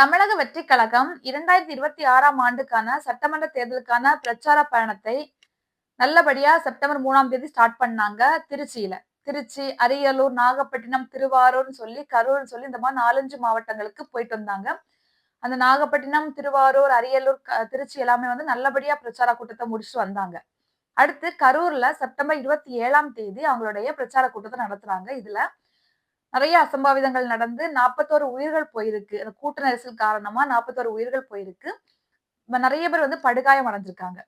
தமிழக வெற்றி கழகம் இரண்டாயிரத்தி இருபத்தி ஆறாம் ஆண்டுக்கான சட்டமன்ற தேர்தலுக்கான பிரச்சார பயணத்தை நல்லபடியா செப்டம்பர் மூணாம் தேதி ஸ்டார்ட் பண்ணாங்க திருச்சியில. திருச்சி அரியலூர் நாகப்பட்டினம் திருவாரூர்னு சொல்லி கரூர்னு சொல்லி இந்த மாதிரி நாலஞ்சு மாவட்டங்களுக்கு போயிட்டு வந்தாங்க. அந்த நாகப்பட்டினம் திருவாரூர் அரியலூர் திருச்சி எல்லாமே வந்து நல்லபடியா பிரச்சார கூட்டத்தை முடிச்சுட்டு வந்தாங்க. அடுத்து கரூர்ல செப்டம்பர் இருபத்தி ஏழாம் தேதி அவங்களுடைய பிரச்சார கூட்டத்தை நடத்துறாங்க. இதுல நிறைய அசம்பாவிதங்கள் நடந்து நாற்பத்தோரு உயிர்கள் போயிருக்கு. அந்த கூட்ட நெரிசல் காரணமா நாற்பத்தோரு உயிர்கள் போயிருக்கு. நிறைய பேர் வந்து படுகாயம் அடைஞ்சிருக்காங்க.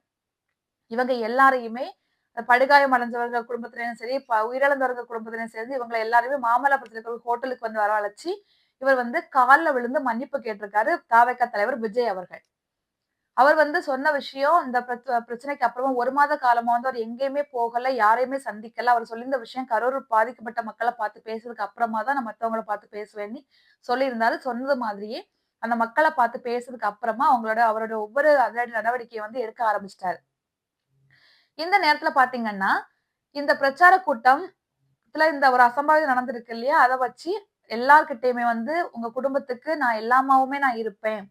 இவங்க எல்லாரையுமே படுகாயம் அடைஞ்சவங்க குடும்பத்திலையும் சரி உயிரிழந்தவர்கள் குடும்பத்திலையும் சரி இவங்களை எல்லாருமே மாமல்லபுரத்தில் இருக்கிற ஹோட்டலுக்கு வந்து வரவழைச்சு இவர் வந்து காலில் விழுந்து மன்னிப்பு கேட்டிருக்காரு தாவக தலைவர் விஜய் அவர்கள். அவர் வந்து சொன்ன விஷயம் இந்த பிரச்சனைக்கு அப்புறமா ஒரு மாத காலமா வந்து அவர் எங்கேயுமே போகல யாரையுமே சந்திக்கல. அவர் சொல்லியிருந்த விஷயம் கரூர் பாதிக்கப்பட்ட மக்களை பார்த்து பேசுறதுக்கு அப்புறமா தான் நான் மற்றவங்களை பார்த்து பேசுவேன்னு சொல்லியிருந்தாரு. சொன்னது மாதிரியே அந்த மக்களை பார்த்து பேசுறதுக்கு அப்புறமா அவங்களோட அவரோட ஒவ்வொரு அதிரடி நடவடிக்கையை வந்து எடுக்க ஆரம்பிச்சிட்டாரு. இந்த நேரத்துல பாத்தீங்கன்னா இந்த பிரச்சார கூட்டம்ல இந்த ஒரு அசம்பாவிதம் நடந்திருக்கு இல்லையா? அதை வச்சு எல்லார்கிட்டயுமே வந்து உங்க குடும்பத்துக்கு நான் எல்லாமாவுமே நான் இருப்பேன்.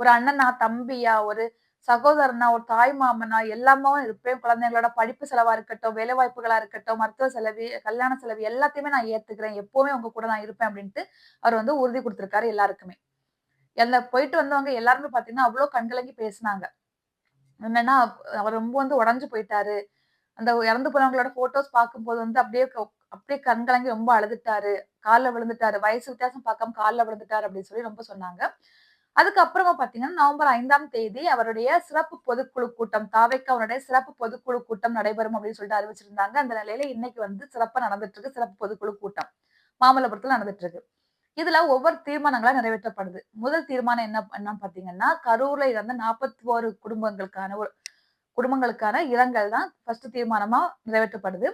ஒரு அண்ணனா தம்பியா ஒரு சகோதரனா ஒரு தாய் மாமனா எல்லாமாவும் இருப்பேன். குழந்தைங்களோட படிப்பு செலவா இருக்கட்டும் வேலை வாய்ப்புகளா இருக்கட்டும் மருத்துவ செலவு கல்யாண செலவு எல்லாத்தையுமே நான் ஏத்துக்கிறேன். எப்பவுமே உங்க கூட நான் இருப்பேன் அப்படின்ட்டு அவர் வந்து உறுதி கொடுத்திருக்காரு எல்லாருக்குமே. எல்ல போயிட்டு வந்தவங்க எல்லாருமே பாத்தீங்கன்னா அவ்வளவு கண்கலங்கி பேசினாங்க. என்னன்னா அவர் ரொம்ப வந்து உடஞ்சு போயிட்டாரு. அந்த இறந்து போனவங்களோட போட்டோஸ் பார்க்கும்போது வந்து அப்படியே அப்படியே கண்கலங்கி ரொம்ப அழுதுட்டாரு. காலில் விழுந்துட்டாரு. வயசு வித்தியாசம் பார்க்காம காலில் விழுந்துட்டாரு அப்படின்னு சொல்லி ரொம்ப சொன்னாங்க. அதுக்கப்புறமா பாத்தீங்கன்னா நவம்பர் ஐந்தாம் தேதி அவருடைய சிறப்பு பொதுக்குழு கூட்டம் தாவைக்கு அவருடைய சிறப்பு பொதுக்குழு கூட்டம் நடைபெறும் அப்படின்னு சொல்லிட்டு அறிவிச்சிருந்தாங்க. அந்த நிலையில இன்னைக்கு வந்து சிறப்பா நடந்துட்டு இருக்கு சிறப்பு பொதுக்குழு கூட்டம். மாமல்லபுரத்துல நடந்துட்டு இருக்கு இதுல ஒவ்வொரு தீர்மானங்களா நிறைவேற்றப்படுது. முதல் தீர்மானம் என்ன என்ன பாத்தீங்கன்னா கரூர்ல இறந்த நாற்பத்தி ஓரு குடும்பங்களுக்கான ஒரு குடும்பங்களுக்கான இரங்கல் தான் ஃபர்ஸ்ட் தீர்மானமா நிறைவேற்றப்படுது.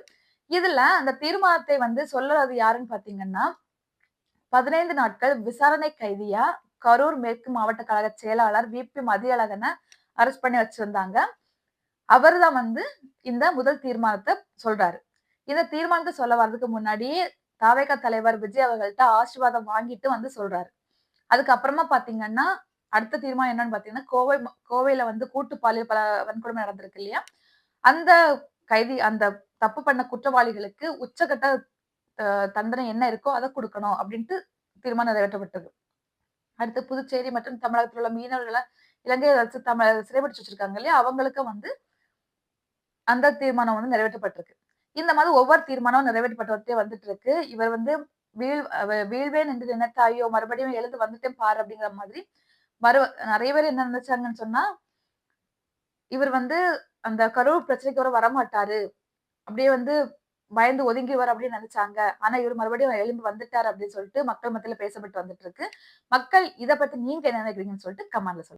இதுல அந்த தீர்மானத்தை வந்து சொல்லுறது யாருன்னு பாத்தீங்கன்னா பதினைந்து நாட்கள் விசாரணை கைதியா கரூர் மேற்கு மாவட்ட கழக செயலாளர் வி பி மதியழகனை அரெஸ்ட் பண்ணி வச்சிருந்தாங்க. அவர் தான் வந்து இந்த முதல் தீர்மானத்தை சொல்றாரு. இந்த தீர்மானத்தை சொல்ல வர்றதுக்கு முன்னாடியே தாவேக தலைவர் விஜய் அவர்கள்ட்ட ஆசீர்வாதம் வாங்கிட்டு வந்து சொல்றாரு. அதுக்கப்புறமா பாத்தீங்கன்னா அடுத்த தீர்மானம் என்னன்னு பாத்தீங்கன்னா கோவை கோவையில வந்து கூட்டு பாலியல் பல வன்கொடுமை நடந்திருக்கு இல்லையா? அந்த கைதி அந்த தப்பு பண்ண குற்றவாளிகளுக்கு உச்சகட்ட தண்டனை என்ன இருக்கோ அதை கொடுக்கணும் அப்படின்ட்டு தீர்மானம் நிறைவேற்றப்பட்டது. அடுத்து புதுச்சேரி மற்றும் தமிழகத்தில் உள்ள மீனவர்களை இலங்கை அரசு தமிழ் சிறைபிடிச்சு வச்சிருக்காங்க இல்லையா? அவங்களுக்கு வந்து அந்த தீர்மானம் வந்து நிறைவேற்றப்பட்டிருக்கு. இந்த மாதிரி ஒவ்வொரு தீர்மானமும் நிறைவேற்றப்பட்டே வந்துட்டு இருக்கு இவர் வந்து வீழ் வீழ்வேன் என்று நினைத்தாயோ மறுபடியும் எழுந்து வந்துட்டேன் பாரு அப்படிங்கிற மாதிரி மறு நிறைய பேர் என்ன நினைச்சாங்கன்னு சொன்னா இவர் வந்து அந்த கரூர் பிரச்சனைக்கு வர வரமாட்டாரு. அப்படியே வந்து பயந்து ஒதுங்கிவர் அப்படின்னு நினைச்சாங்க. ஆனா இவர் மறுபடியும் எழுந்து வந்துட்டார் அப்படின்னு சொல்லிட்டு மக்கள் மத்தியில பேசப்பட்டு வந்துட்டு இருக்கு. மக்கள் இதை பத்தி நீங்க என்ன நினைக்கிறீங்கன்னு சொல்லிட்டு கமெண்ட்ல சொல்லுங்க.